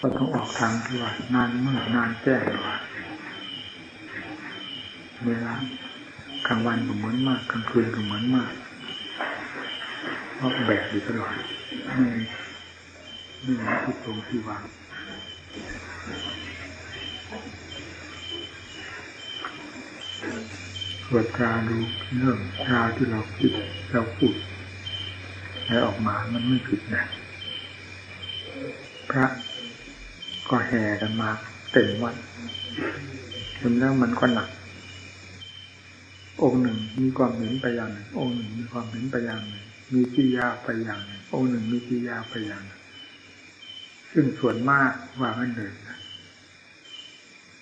ก็ต้องออกทางที่ว่านานเมืดนานแจ้งว่าเวลากลางวันก็เหมือนมากกลางคืนก็เหมือนมากเพราะแบกอยู่ตลอดไม่ไม่มีที่ตรงที่วางตรวจตราดูเรื่องราวที่เราคิดเราพูดให้ออกมามันไม่ผิดนะพระ ก็แห่กันมาเต็มวัดจนแล้วมันก็หนัก องค์หนึ่งมีความเห็นไปอย่างหนึ่งองค์หนึ่งมีความเห็นไปอย่างหนึ่งมีกิยาไปอย่างหนึ่งองค์หนึ่งมีกิยาไปอย่างหนึ่งซึ่งส่วนมากว่ามันเลยนะ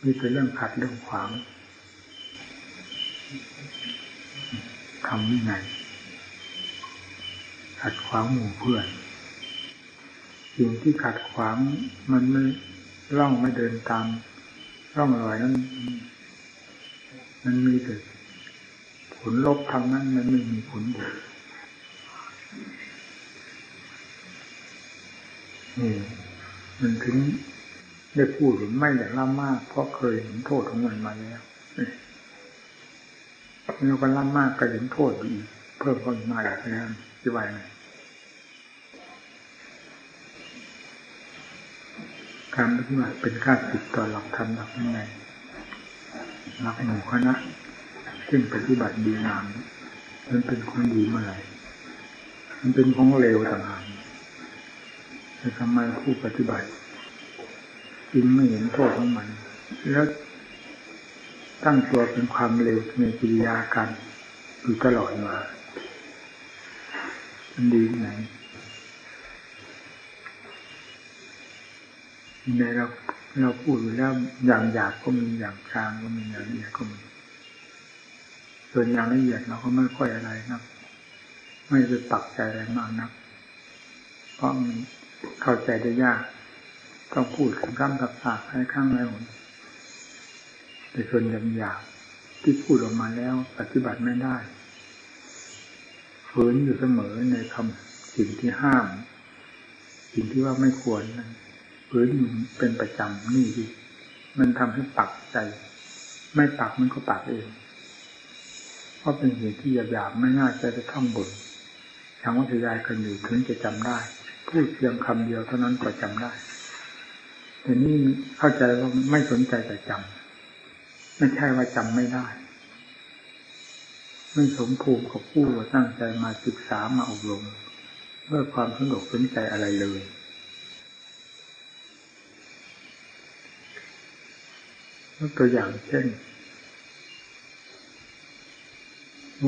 มีแต่เรื่องขัดเรื่องขวางทำวินัยขัดขวางหมู่เพื่อนสิ่งที่ขัดขวางมันไม่ ร่องไม่เดินตามร่องรอยนั้น มันมีแต่ผลลบทางนั้นมันไม่มีผลบวกนี่มันถึงได้พูดหรือไม่อย่างล่ามาก เพราะเคยเห็นโทษของมันมาแล้วแล้วก็ล่ามากก็เห็นโทษอีกเพิ่มขึ้นมาอีกแล้วจะไหวไห การปฏิบัติเป็นค่าสิทต่อหลักธรรมหลักวินัยหลักหมู่คณะซึ่งปฏิบัติดีงามมันเป็นของดีเมื่อไหร่มันเป็นของเลวต่างหากแต่ทำไมผู้ปฏิบัติจึงไม่เห็นโทษของมัน แล้วตั้งตัวเป็นความเลวในกิริยาการอยู่ตลอดมามันดีไหน ในเราเราพูดอยู่แล้วอย่างหยาบก็มีอย่างกลางก็มีอย่างละเอียดก็มีส่วนอย่างละเอียดเราก็ไม่ค่อยอะไรนะไม่ไปปักใจอะไรมากนักเพราะมันเข้าใจได้ยากต้องพูดคำคำตักปากให้ข้างในหมแต่ส่วนอย่างหยาบที่พูดออกมาแล้ว ปฏิบัติไม่ได้ฝืนอยู่เสมอในคำสิ่งที่ห้าม สิ่งที่ว่าไม่ควรนั้น ฝืนอยู่เป็นประจำนี่ดิมันทำให้ปักใจ ไม่ปักมันก็ปักเอง เพราะเป็นเหตุที่หยาบๆไม่น่าจะจะท่องบนทางวัทยายกันอยู่ถึงจะจำได้ พูดเพียงคำเดียวเท่านั้นก็จำได้ แต่นี่เข้าใจว่าไม่สนใจแต่จำไม่ใช่ว่าจำไม่ได้ ไม่สมภูมิกับผู้ตั้งใจมาศึกษามาอบรมเพื่อความสนุกสนใจอะไรเลย ตัวอย่างเช่น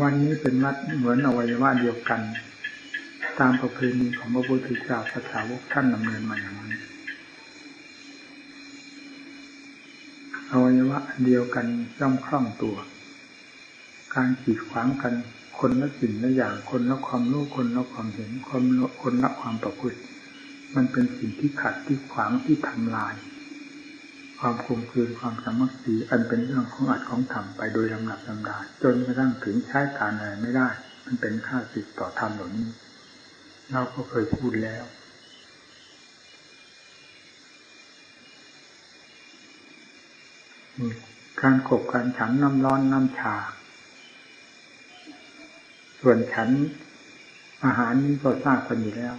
วันนี้เป็นวัดเหมือนอวัยวะเดียวกัน ตามประเพณีของพระพุทธเจ้าพระสาวกท่านดำเนินมาอย่างนั้นอวัยวะเดียวกันย่อมคล่องตัว การขีดขวางกันคนละสิ่งละอย่างคนละความรู้คนละความเห็นคนละคนละความประพฤติ มันเป็นสิ่งที่ขัดที่ขวางที่ทำลาย ความคมคืนความสามัคคีอันเป็นเรื่องของอัดของธรรมไปโดยลำดับลำดาจนกระทั่งถึงใช้การอะไรไม่ได้ มันเป็นค่าสิทธิ์ต่อธรรมเหล่านี้ เราก็เคยพูดแล้วการขบการฉันน้ำร้อนน้ำชา ส่วนฉันอาหารนี้ก็ทราบกันอยู่แล้ว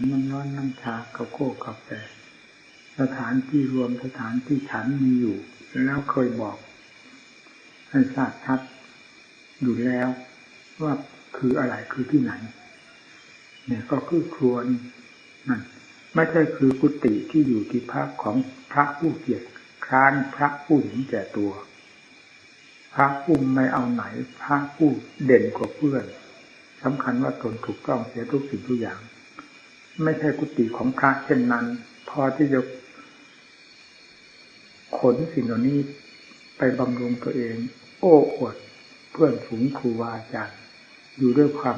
นน้ำร้อนน้ำชาเกาโก้กาแฟสถานที่รวมสถานที่ฉันมีอยู่ แล้วเคยบอก ให้ทราบชัดอยู่แล้ว ว่าคืออะไรคือที่ไหน เนี่ยก็คือครวนนั่นไม่ใช่คือกุฏิที่อยู่ที่พักของพระผู้เกียรติคร้านพระผู้เห็นแก่ตัว พระผู้ไม่เอาไหน พระผู้เด่นกว่าเพื่อนสำคัญว่าตนถูกต้องเสียทุกสิ่งทุกอย่าง ไม่ใช่กุฏิของพระเช่นนั้น พอที่จะขนสิ่งเหล่านี้ไปบำรุงตัวเอง โอ้อวดเพื่อนฝูงครูวาอาจารย์อยู่ด้วยความ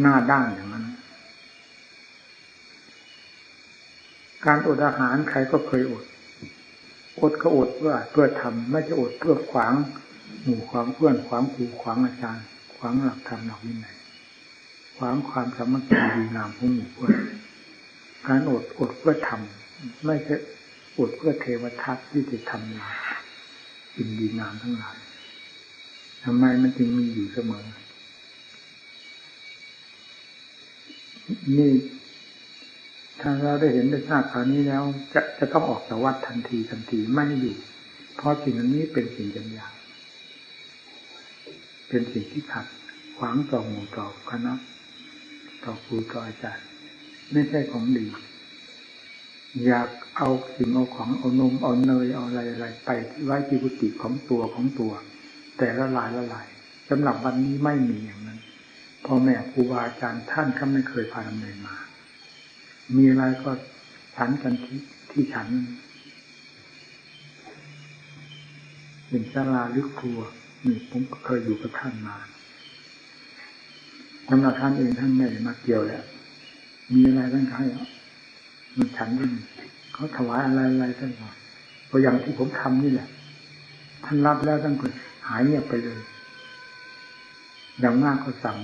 หน้าด้านอย่างนั้น การอดอาหารใครก็เคยอด อดก็อดเพื่อเพื่อทำไม่ใช่อดเพื่อขวางหมู่ขวางเพื่อนขวางครูขวางอาจารย์ ขวางหลักธรรมหลักวินัย วางความสามัคคีดีงามของหมู่เพื่อนการอดอดเพื่อทำไม่ใช่อดเพื่อเทวทัตที่จะทำงานสิ่งดีงามทั้งหลายทำไมมันจึงมีอยู่เสมอ นี่ถ้าเราได้เห็นได้ทราบคราวนี้แล้ว จะจะต้องออกจากวัดทันทีทันทีไม่ให้อยู่ เพราะสิ่งนี้เป็นสิ่งจำยากเป็นสิ่งที่ขัดขวางต่อหมู่ต่อคณะ ต่อครูต่ออาจารย์ ไม่ใช่ของดี อยากเอาสิ่งเอาของเอานมเอาเนยเอาอะไรอะไรไปไว้ที่กุฏิของตัวของตัว แต่ละลายละลายสำหรับวันนี้ไม่มีอย่างนั้นพ่อแม่ครูบาอาจารย์ท่านก็ไม่เคยพาดำเนินมา มีอะไรก็ฉันกันที่ที่ฉันเป็นศาลาหรือครัวนี่ผมก็เคยอยู่กับท่านมา สำหรับท่านเองท่านไม่ได้มาเกี่ยวแล้วมีอะไรท่านให้มันฉันยิ่งเขาถวายอะไรอะไรท่านบอกตัวอย่างที่ผมทำนี่แหละ ท่านรับแล้วท่านก็หายเงียบไปเลย อย่างมากก็สั่ง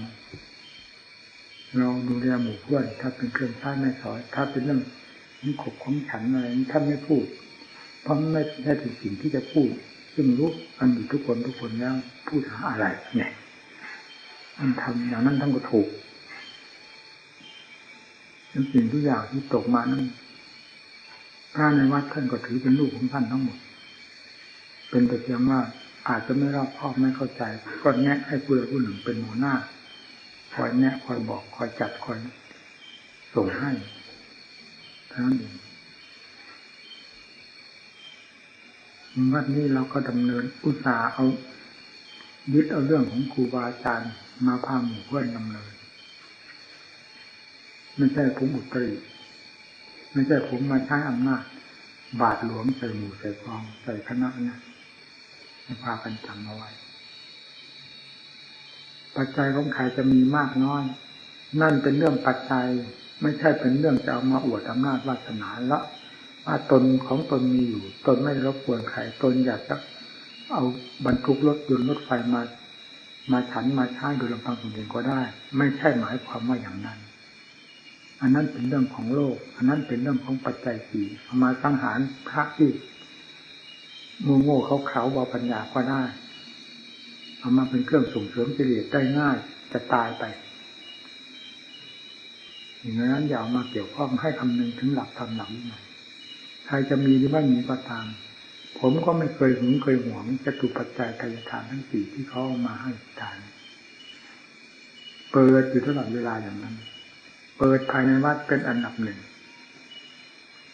เราดูแลหมู่เพื่อนถ้าเป็นเครื่องใช้ไม่สอยถ้าเป็นเรื่องนี้ขบของฉันอะไรท่านไม่พูด เพราะไม่ใช่ถึงสิ่งที่จะพูด ซึ่งรู้กันอยู่ทุกคนทุกคนแล้วพูดหาอะไร เนี่ย มันทำอย่างนั้นทั้งก็ถูกทุกสิ่งทุกอย่างที่ตกมานั้นพระในวัดท่านก็ถือเป็นลูกของท่านทั้งหมด เป็นแต่เพียงว่าอาจจะไม่รอบคอบไม่เข้าใจ ก็แนะให้ผู้ใดผู้หนึ่งเป็นหัวหน้า คอยแนะคอยบอกคอยจัดคอยส่งให้ท่านั้นเองวัดนี้เราก็ดำเนินอุตสาห์เอา ยึดเอาเรื่องของครูบาอาจารย์มาพาหมู่เพื่อนดำเนินไม่ใช่ผมอุตริไม่ใช่ผมมาใช้อำนาจบาดหลวงใส่หมู่ใส่กองใส่คณะนะพากันจำเอาไว้ ปัจจัยของใครจะมีมากน้อย นั่นเป็นเรื่องปัจจัย ไม่ใช่เป็นเรื่องจะเอามาอวดอำนาจวาสนาละว่าตนของตนมีอยู่ ตนไม่รบกวนใครตนอยากจะ เอาบรรทุกรถยนต์รถไฟมา มาฉันมาใช้โดยลำพังคนเองก็ได้ ไม่ใช่หมายความว่าอย่างนั้น อันนั้นเป็นเรื่องของโลก อันนั้นเป็นเรื่องของปัจจัยสี่เอามาสังหารพระที่โง่โง่เขาเขาบาปัญญาก็ได้เอามาเป็นเครื่องส่งเสริมกิเลสได้ง่าย จะตายไปอย่างนั้นอย่าเอามาเกี่ยวข้องให้คำนึงถึงหลักธรรมหลักนี้ใครจะมีหรือไม่มีก็ตาม ผมก็ไม่เคยหึงเคยหวงจะถูกปัจจัยกายทานทั้งสี่ที่เขาเอามาให้ทาน เปิดอยู่ตลอดเวลาอย่างนั้น เปิดภายในวัดเป็นอันดับหนึ่ง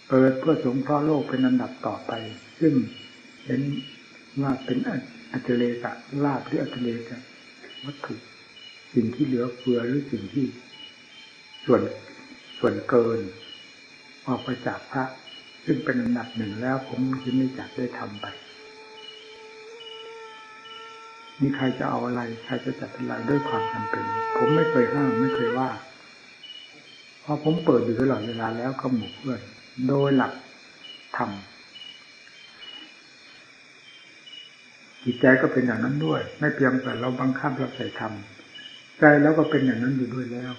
เปิดเพื่อสงเคราะห์โลกเป็นอันดับต่อไป ซึ่งเห็นว่าเป็นอัจเลกะลาบหรืออัจเลกะวัตถุสิ่งที่เหลือเฟือหรือสิ่งที่ ส่วนส่วนเกิน ออกไปจากพระ ซึ่งเป็นอันดับหนึ่งแล้วผมจึงไม่จักได้ทำไป มีใครจะเอาอะไร ใครจะจัดอะไรด้วยความจำเป็น ผมไม่เคยห้ามไม่เคยว่า เพราะผมเปิดอยู่ตลอดเวลาแล้วก็หมู่เพื่อนโดยหลักธรรมจิตใจก็เป็นอย่างนั้นด้วย ไม่เพียงแต่เราบังคับเราใส่ทำใจแล้วก็เป็นอย่างนั้นอยู่ด้วยแล้ว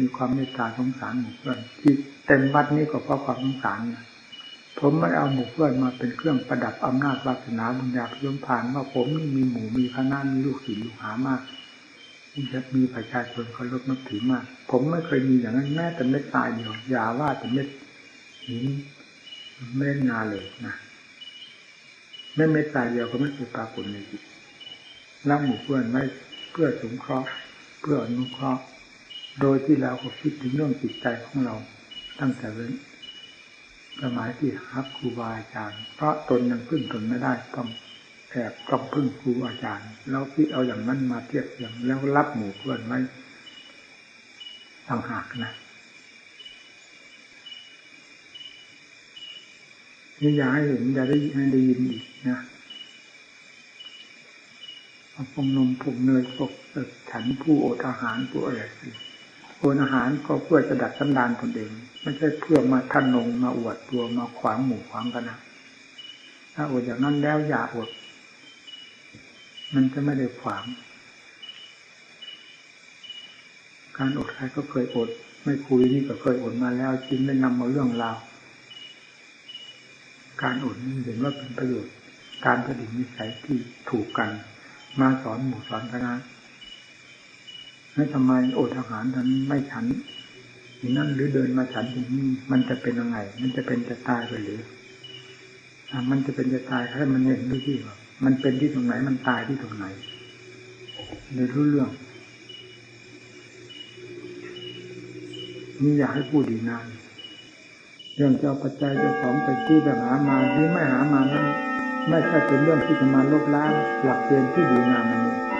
มีความเมตตาสงสารหมู่เพื่อนที่เต็มวัดนี้ก็เพราะความสงสารนะ ผมไม่เอาหมู่เพื่อนมาเป็นเครื่องประดับอำนาจวาสนาบุญญาพิยมผ่านว่าผมนี่มีหมู่มีคณะมีลูกศิษย์ลูกหามากที่จะมีประชาชนเคารพนับถือมาก ผมไม่เคยมีอย่างนั้นแม้แต่เม็ดตายเดียวอย่าว่าแต่เม็ดหินเม็ดงาเลยนะไม่เมตตายเดียวก็ไม่เคยปรากฏในจิตรักหมู่เพื่อนไม่เพื่อสงเคราะห์ เพื่ออนุเคราะห์ โดยที่เราก็คิดถึงเรื่องจิตใจของเรา ตั้งแต่เว้น สมัยที่ฮับครูบาอาจารย์ เพราะตนยังพึ่งตนไม่ได้ต้องแอบต้องพึ่งครูอาจารย์ แล้วคิดเอาอย่างนั้นมาเทียบเทียงแล้วรับหมู่เพื่อนไม่ต่างหากนะนี่อย่าให้เห็นอยาได้ให้ได้ยินอีกนะพวกนมพวกเนยพวกฉันผู้อดอาหารผู้อะไร อดอาหารก็เพื่อจะดัดสันดานตนเอง ไม่ใช่เพื่อมาท่านนงมาอวดตัวมาขวางหมู่ขวางกันนะถ้าอดอย่างนั้นแล้วอย่าอดมันจะไม่ได้ขวาง การอดใครก็เคยอด ไม่คุยนี่ก็เคยอดมาแล้วจึงได้นำมาเรื่องราวการอดนี่เห็นว่าเป็นประโยชน์ การผลิตนิสัยที่ถูกกัน มาสอนหมู่สอนคณะ ให้ทำไมอดอาหารนั้นไม่ฉันอย่างนั่นหรือเดินมาฉันอย่างนี้มันจะเป็นยังไง มันจะเป็นจะตายไปหรือมันจะเป็นจะตายให้มันเห็นด้วยที่ว่ามันเป็นที่ตรงไหน มันตายที่ตรงไหนเดี๋ยวรู้เรื่องนี่อยากให้พูดดีนานเรื่องเจ้าปัจจัยเจ้าของไปที่จะหามาหรือไม่หามานั้นไม่ใช่เป็นเรื่องที่จะมาลบล้างหลักเกณฑ์ที่ดีงามมันนี้